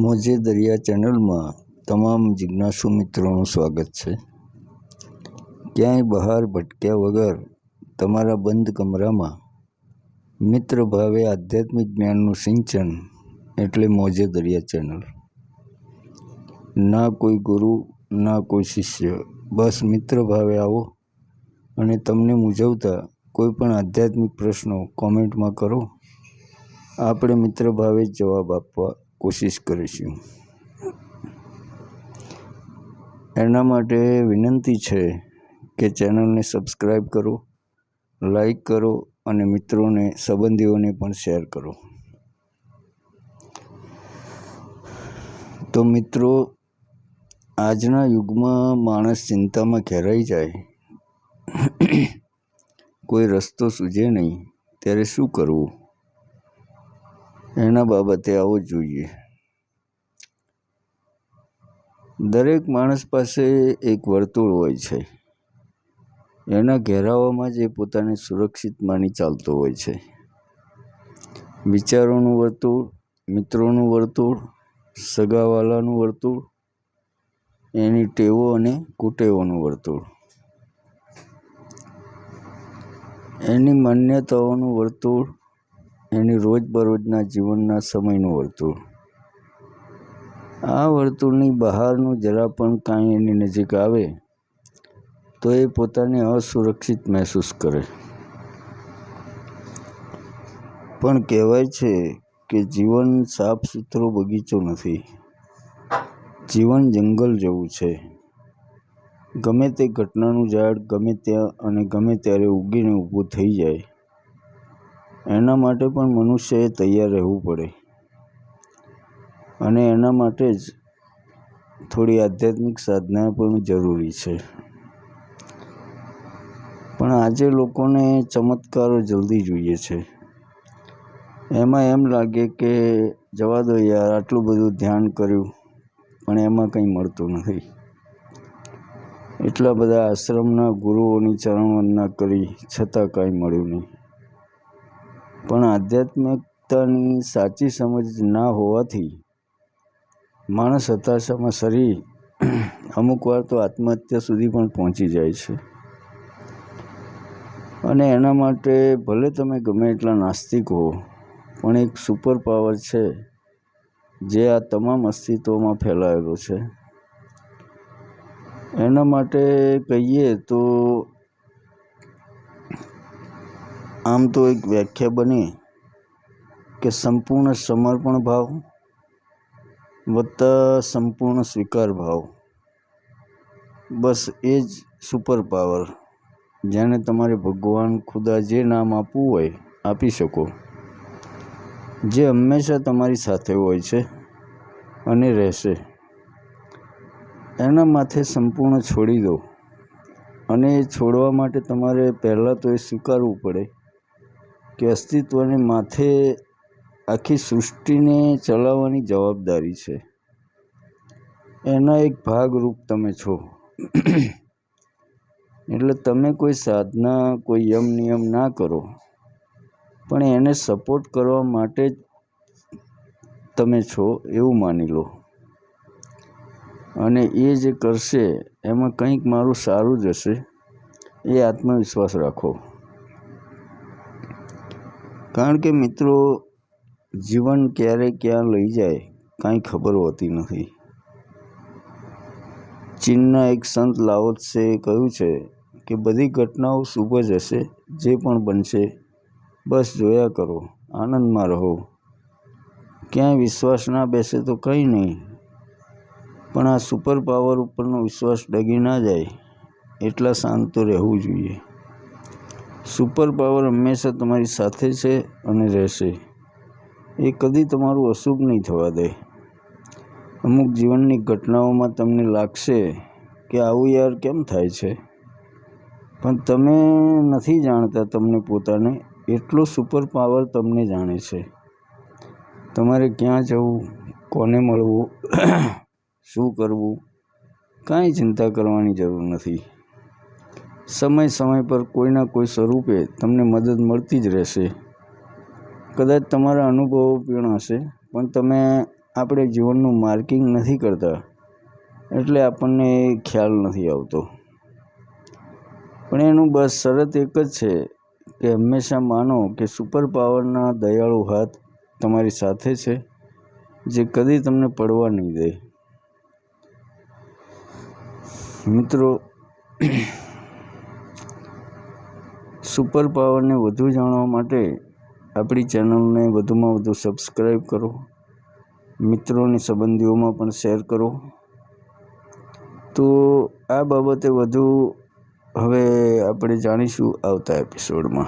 મોજે દરિયા ચેનલમાં તમામ જિજ્ઞાસુ મિત્રોનું સ્વાગત છે. ક્યાંય બહાર ભટક્યા વગર તમારા બંધ કમરામાં મિત્ર ભાવે આધ્યાત્મિક જ્ઞાનનું સિંચન એટલે મોજે દરિયા ચેનલ. ના કોઈ ગુરુ, ના કોઈ શિષ્ય, બસ મિત્ર ભાવે આવો અને તમને મૂંઝવતા કોઈ પણ આધ્યાત્મિક પ્રશ્નો કોમેન્ટમાં કરો. આપણે મિત્ર ભાવે જ જવાબ આપવા કોશિશ કરીશું. એના માટે વિનંતી છે કે ચેનલને સબસ્ક્રાઈબ કરો લાઈક કરો અને મિત્રોને, સંબંધીઓને પણ શેર કરો. તો મિત્રો, આજના યુગમાં માણસ ચિંતામાં ઘેરાઈ જાય. કોઈ રસ્તો સૂઝે નહીં. ત્યારે શું કરવું? એના બાબતે આવો જોઈએ. દરેક માણસ પાસે એક વર્તુળ હોય છે. એના ઘેરાવામાં જ પોતાને સુરક્ષિત માની ચાલતો હોય છે. વિચારોનું વર્તુળ, મિત્રોનું વર્તુળ, સગાવાલાનું વર્તુળ, એની ટેવો અને કુટેવોનું વર્તુળ. એની માન્યતાઓનું વર્તુળ એની રોજબરોજના જીવનના સમયનું વર્તુળ. આ વર્તુળની બહારનું જરા પણ કાંઈ એની નજીક આવે, તો એ પોતાને અસુરક્ષિત મહેસૂસ કરે. પણ કહેવાય છે કે જીવન સાફ સુથરો બગીચો નથી. જીવન જંગલ જેવું છે. ગમે તે ઘટનાનું ઝાડ ગમે ત્યાં અને ગમે ત્યારે ઉગીને ઊભું થઈ જાય એના માટે પણ મનુષ્યએ તૈયાર રહેવું પડે. અને એના માટે જ થોડી આધ્યાત્મિક સાધના પણ જરૂરી છે. પણ આજે લોકોને ચમત્કારો જલ્દી જોઈએ છે. એમાં એમ લાગે કે જવા દો યાર, આટલું બધું ધ્યાન કર્યું, પણ એમાં કંઈ મળતું નથી. એટલા બધા આશ્રમના ગુરુઓની ચરણવંદના કરી, છતાં કાંઈ મળ્યું નહીં. પણ આધ્યાત્મિકતાની સાચી સમજ ના હોવાથી માણસ હતાશામાં શરીર અમુક વાર તો આત્મહત્યા સુધી પણ પહોંચી જાય છે. અને એના માટે ભલે તમે ગમે એટલા નાસ્તિક હો, પણ એક સુપર પાવર છે જે આ તમામ અસ્તિત્વમાં ફેલાયેલો છે. એના માટે કહીએ તો આમ તો એક વ્યાખ્યા બની કે સંપૂર્ણ સમર્પણ ભાવ વત્તા સંપૂર્ણ સ્વીકાર ભાવ. બસ એ જ સુપર પાવર જેને તમારે ભગવાન ખુદા જે નામ આપવું હોય આપી શકો. જે હંમેશા તમારી સાથે હોય છે અને રહેશે. એના માથે સંપૂર્ણ છોડી દો. અને એ છોડવા માટે તમારે પહેલાં તો એ સ્વીકારવું પડે. કે અસ્તિત્વને માથે આખી સૃષ્ટિને ચલાવવાની જવાબદારી છે. એના એક ભાગરૂપ તમે છો. એટલે તમે કોઈ સાધના, કોઈ યમ નિયમ ના કરો, પણ એને સપોર્ટ કરવા માટે જ તમે છો એવું માની લો. અને એ જે કરશે, એમાં કંઈક મારું સારું જ હશે, એ આત્મવિશ્વાસ રાખો. કારણ કે મિત્રો, જીવન ક્યારે ક્યાં લઈ જાય, કાંઈ ખબર હોતી નથી. ચીનના એક સંત લાઓત્સે કહ્યું છે કે, બધી ઘટનાઓ શુભ જ હશે, જે પણ બનશે, બસ જોયા કરો, આનંદમાં રહો. ક્યાંય વિશ્વાસ ના બેસે તો કંઈ નહીં. પણ આ સુપર પાવર ઉપરનો વિશ્વાસ ડગી ના જાય, એટલા શાંત તો રહેવું જોઈએ. સુપર પાવર હંમેશા તમારી સાથે છે અને રહેશે. એ કદી તમારું અશુભ નહીં થવા દે. અમુક જીવનની ઘટનાઓમાં તમને લાગશે કે આવું યાર કેમ થાય છે? પણ તમે નથી જાણતા તમને પોતાને એટલો સુપર પાવર તમને જાણે છે. તમારે ક્યાં જવું? કોને મળવું? શું કરવું? કાંઈ ચિંતા કરવાની જરૂર નથી. સમય સમય પર કોઈના કોઈ સ્વરૂપે તમને મદદ મળતી જ રહેશે. કદાચ તમારા અનુભવો પણ હશે, પણ તમે આપણે જીવનનું માર્કિંગ નથી કરતા, એટલે આપણને એ ખ્યાલ નથી આવતો. પણ એનું બસ શરત એક જ છે કે હંમેશા માનો કે સુપર પાવરના દયાળુ હાથ તમારી સાથે છે, જે કદી તમને પડવા નહીં દે. મિત્રો સુપર પાવરને વધુ જાણવા માટે આપણી ચેનલને વધુમાં વધુ સબસ્ક્રાઈબ કરો. મિત્રોની સંબંધીઓમાં પણ શેર કરો. તો આ બાબતે વધુ હવે આપણે જાણીશું આવતા એપિસોડમાં